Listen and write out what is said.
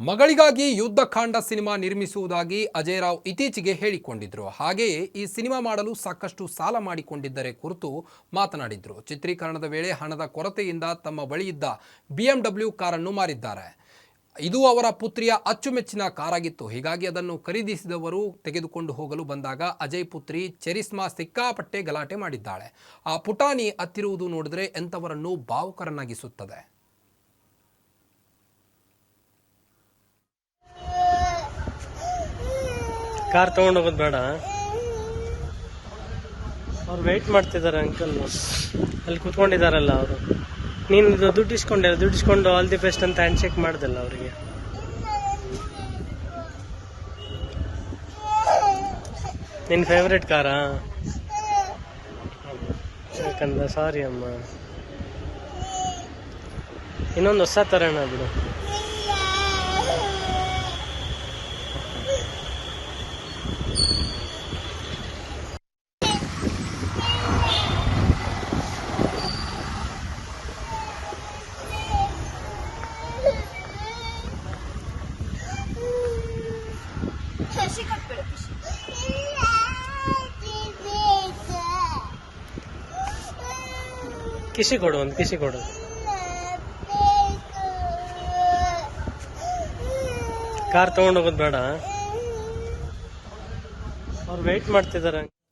ಮಗಳಿಗಾಗಿ Yuddhakanda cinema ನಿರ್ಮಿಸುವುದಾಗಿ ಅಜಯ್ ರಾವ್ ಇತ್ತೀಚೆಗೆ ಹೇಳಿಕೊಂಡಿದ್ದರು ಹಾಗೆಯೇ ಈ ಸಿನಿಮಾ ಮಾಡಲು ಸಾಕಷ್ಟು ಸಾಲ ಮಾಡಿಕೊಂಡಿದ್ದರೆ ಕುರಿತು ಮಾತನಾಡಿದ್ರು. ಚಿತ್ರೀಕರಣದ ವೇಳೆ ಹಣದ ಕೊರತೆಯಿಂದ ತಮ್ಮ ಬಳಿಯಿದ್ದ ಬಿಎಂಡಬ್ಲ್ಯೂ ಕಾರನ್ನು ಮಾರಿದ್ದಾರೆ. ಇದು ಅವರ ಪುತ್ರಿಯ ಅಚ್ಚುಮೆಚ್ಚಿನ ಕಾರಾಗಿತ್ತು. ಹೀಗಾಗಿ ಅದನ್ನು ಖರೀದಿಸಿದವರು ತೆಗೆದುಕೊಂಡು ಹೋಗಲು ಬಂದಾಗ ಅಜಯ್ ಪುತ್ರಿ ಚೆರಿಸ್ಮಾ ಸಿಕ್ಕಾಪಟ್ಟೆ ಗಲಾಟೆ ಮಾಡಿದ್ದಾಳೆ. ಆ ಪುಟಾಣಿ ಹತ್ತಿರುವುದು ನೋಡಿದರೆ ಎಂಥವರನ್ನು ಭಾವುಕರನ್ನಾಗಿಸುತ್ತದೆ. ಕಾರ್ ತಗೊಂಡು ಹೋಗೋದು ಬೇಡ. ಅವ್ರು ವೆಯ್ಟ್ ಮಾಡ್ತಿದ್ದಾರೆ ಅಂಕಲ್ ಅಲ್ಲಿ ಕುತ್ಕೊಂಡಿದ್ದಾರಲ್ಲ ಅವರು. ನೀನು ಇದು ದುಡ್ಡು ಇಸ್ಕೊಂಡೆ, ದುಡ್ಡು ಇಸ್ಕೊಂಡು ಆಲ್ ದಿ ಬೆಸ್ಟ್ ಅಂತ ಹ್ಯಾಂಡ್ ಶೇಕ್ ಮಾಡ್ದಲ್ಲ ಅವರಿಗೆ. ನಿನ್ನ ಫೇವ್ರೆಟ್ ಕಾರಾ ಯಾಕಂದ್ರೆ ಸಾರಿ ಅಮ್ಮ. ಇನ್ನೊಂದು ಹೊಸ ತರೋಣ ಬಿಡು. ಕಿಸಿ ಕೊಡು ಒಂದು ಕಿಸಿ ಕೊಡು ಕಾರ್ ತಗೊಂಡೋಗೋದು ಬೇಡ. ಅವ್ರು ವೆಯ್ಟ್ ಮಾಡ್ತಿದ್ದಾರೆ